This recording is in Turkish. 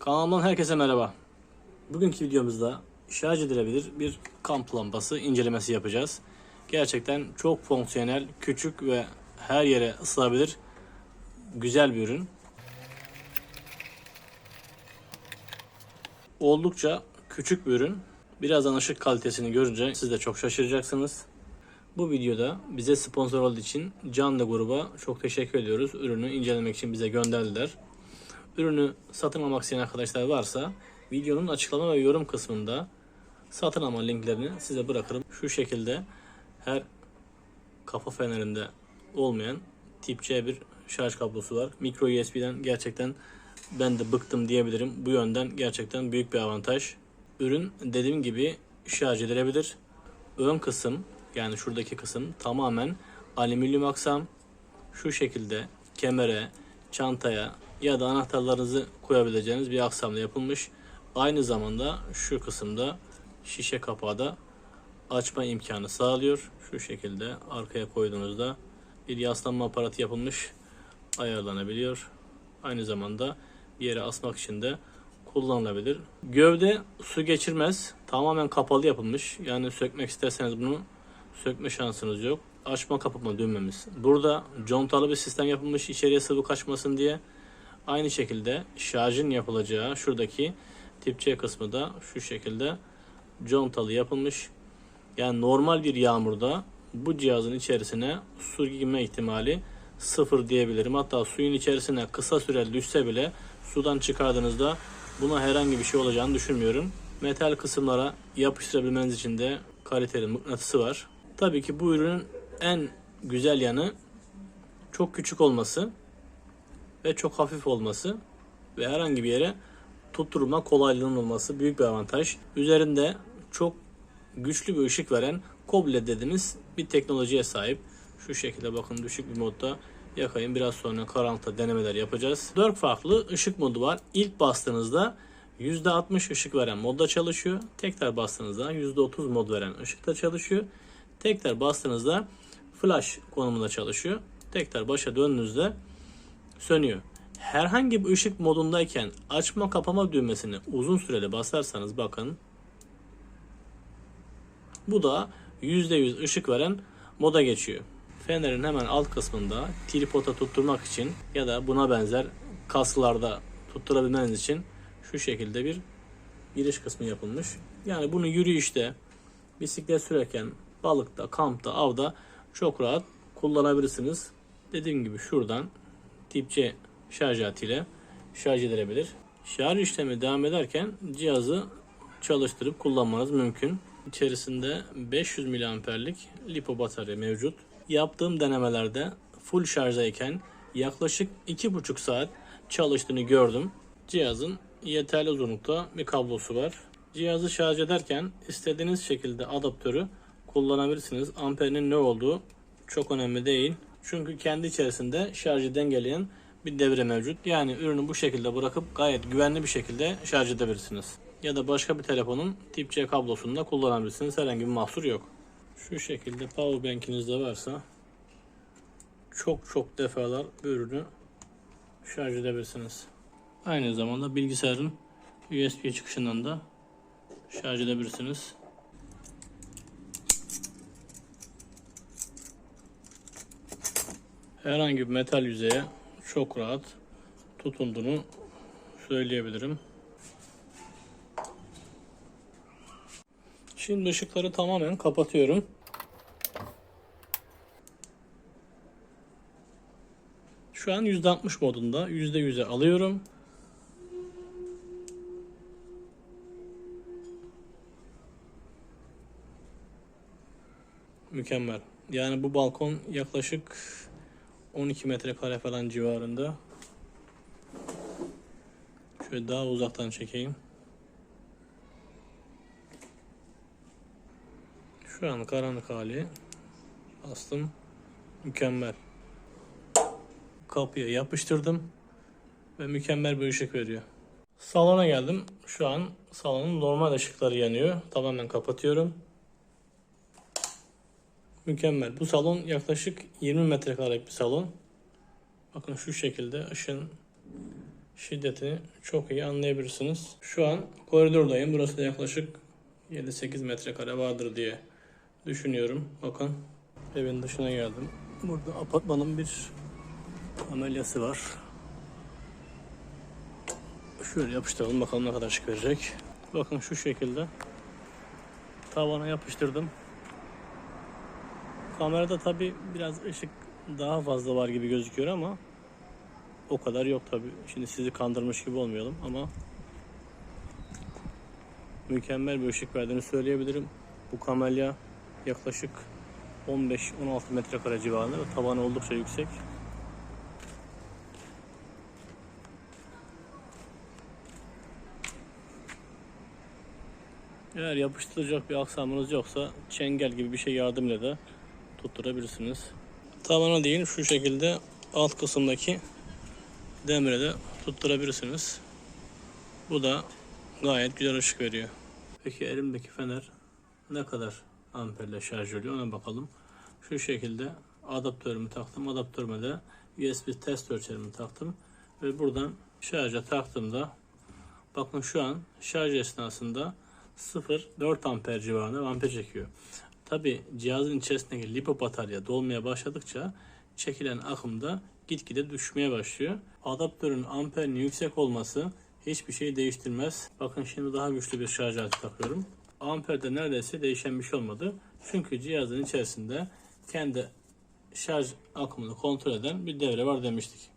Kanalımdan herkese merhaba. Bugünkü videomuzda şarj edilebilir bir kamp lambası incelemesi yapacağız. Gerçekten çok fonksiyonel, küçük ve her yere ısılabilir güzel bir ürün. Oldukça küçük bir ürün. Birazdan ışık kalitesini görünce siz de çok şaşıracaksınız. Bu videoda bize sponsor olduğu için Canlı gruba çok teşekkür ediyoruz. Ürünü incelemek için bize gönderdiler. Ürünü satın almak isteyen arkadaşlar varsa videonun açıklama ve yorum kısmında satın alma linklerini size bırakırım. Şu şekilde her kafa fenerinde olmayan tip C bir şarj kablosu var. Micro USB'den gerçekten ben de bıktım diyebilirim. Bu yönden gerçekten büyük bir avantaj. Ürün dediğim gibi şarj edilebilir. Ön kısım yani şuradaki kısım tamamen alüminyum aksam. Şu şekilde kemere, çantaya ya da anahtarlarınızı koyabileceğiniz bir aksamla yapılmış. Aynı zamanda şu kısımda şişe kapağı da açma imkanı sağlıyor. Şu şekilde arkaya koyduğunuzda bir yaslanma aparatı yapılmış ayarlanabiliyor. Aynı zamanda bir yere asmak için de kullanılabilir. Gövde su geçirmez. Tamamen kapalı yapılmış. Yani sökmek isterseniz bunu sökme şansınız yok. Açma kapama düğmemiz. Burada contalı bir sistem yapılmış içeriye sıvı kaçmasın diye. Aynı şekilde şarjın yapılacağı şuradaki tip C kısmı da şu şekilde contalı yapılmış. Yani normal bir yağmurda bu cihazın içerisine su girme ihtimali sıfır diyebilirim. Hatta suyun içerisine kısa süre düşse bile sudan çıkardığınızda buna herhangi bir şey olacağını düşünmüyorum. Metal kısımlara yapıştırabilmeniz için de kaliteli mıknatısı var. Tabii ki bu ürünün en güzel yanı çok küçük olması ve çok hafif olması ve herhangi bir yere tutturma kolaylığının olması büyük bir avantaj. Üzerinde çok güçlü bir ışık veren Koble dediğimiz bir teknolojiye sahip. Şu şekilde bakın düşük bir modda yakayım. Biraz sonra karanlıkta denemeler yapacağız. 4 farklı ışık modu var. İlk bastığınızda %60 ışık veren modda çalışıyor. Tekrar bastığınızda %30 mod veren ışıkta çalışıyor. Tekrar bastığınızda flash konumunda çalışıyor. Tekrar başa döndüğünüzde sönüyor. Herhangi bir ışık modundayken açma kapama düğmesini uzun süreli basarsanız bakın bu da %100 ışık veren moda geçiyor. Fenerin hemen alt kısmında tripoda tutturmak için ya da buna benzer kasklarda tutturabilmeniz için şu şekilde bir giriş kısmı yapılmış. Yani bunu yürüyüşte, bisiklet sürerken, balıkta, kampta, avda çok rahat kullanabilirsiniz. Dediğim gibi şuradan tip C şarj aletiyle şarj edilebilir. Şarj işlemi devam ederken cihazı çalıştırıp kullanmanız mümkün. İçerisinde 500 miliamperlik lipo batarya mevcut. Yaptığım denemelerde full şarjdayken yaklaşık 2,5 saat çalıştığını gördüm. Cihazın yeterli uzunlukta bir kablosu var. Cihazı şarj ederken istediğiniz şekilde adaptörü kullanabilirsiniz. Amperinin ne olduğu çok önemli değil. Çünkü kendi içerisinde şarjı dengeleyen bir devre mevcut. Yani ürünü bu şekilde bırakıp gayet güvenli bir şekilde şarj edebilirsiniz. Ya da başka bir telefonun tip C kablosunu da kullanabilirsiniz. Herhangi bir mahsur yok. Şu şekilde power bank'iniz de varsa çok çok defalar bu ürünü şarj edebilirsiniz. Aynı zamanda bilgisayarın USB çıkışından da şarj edebilirsiniz. Herhangi bir metal yüzeye çok rahat tutunduğunu söyleyebilirim. Şimdi ışıkları tamamen kapatıyorum. Şu an %60 modunda %100'e alıyorum. Mükemmel. Yani bu balkon yaklaşık 12 metrekare falan civarında. Şöyle daha uzaktan çekeyim. Şu an karanlık hali bastım. Mükemmel. Kapıya yapıştırdım ve mükemmel bir ışık veriyor. Salona geldim. Şu an salonun normal ışıkları yanıyor. Tamamen kapatıyorum. Mükemmel. Bu salon yaklaşık 20 metrekarelik bir salon. Bakın şu şekilde ışın şiddetini çok iyi anlayabilirsiniz. Şu an koridordayım. Burası da yaklaşık 7-8 metrekare vardır diye düşünüyorum. Bakın evin dışına geldim. Burada apartmanın bir amelyası var. Şöyle yapıştıralım bakalım ne kadar verecek. Bakın şu şekilde tavana yapıştırdım. Kamerada tabi biraz ışık daha fazla var gibi gözüküyor ama o kadar yok tabi. Şimdi sizi kandırmış gibi olmayalım ama mükemmel bir ışık verdiğini söyleyebilirim. Bu kamelya yaklaşık 15-16 metrekare civarında ve tavanı oldukça yüksek. Eğer yapıştıracak bir aksamınız yoksa çengel gibi bir şey yardımıyla da tutturabilirsiniz. Tavana değil şu şekilde alt kısımdaki demire de tutturabilirsiniz. Bu da gayet güzel ışık veriyor. Peki elimdeki fener ne kadar amperle şarj oluyor ona bakalım. Şu şekilde adaptörümü taktım. Adaptörüme de USB test ölçerimi taktım. Ve buradan şarja taktığımda bakın şu an şarj esnasında 0-4 amper civarında amper çekiyor. Tabi cihazın içerisindeki lipo batarya dolmaya başladıkça çekilen akım da gitgide düşmeye başlıyor. Adaptörün amperinin yüksek olması hiçbir şey değiştirmez. Bakın şimdi daha güçlü bir şarj aleti takıyorum. Amperde neredeyse değişen bir şey olmadı. Çünkü cihazın içerisinde kendi şarj akımını kontrol eden bir devre var demiştik.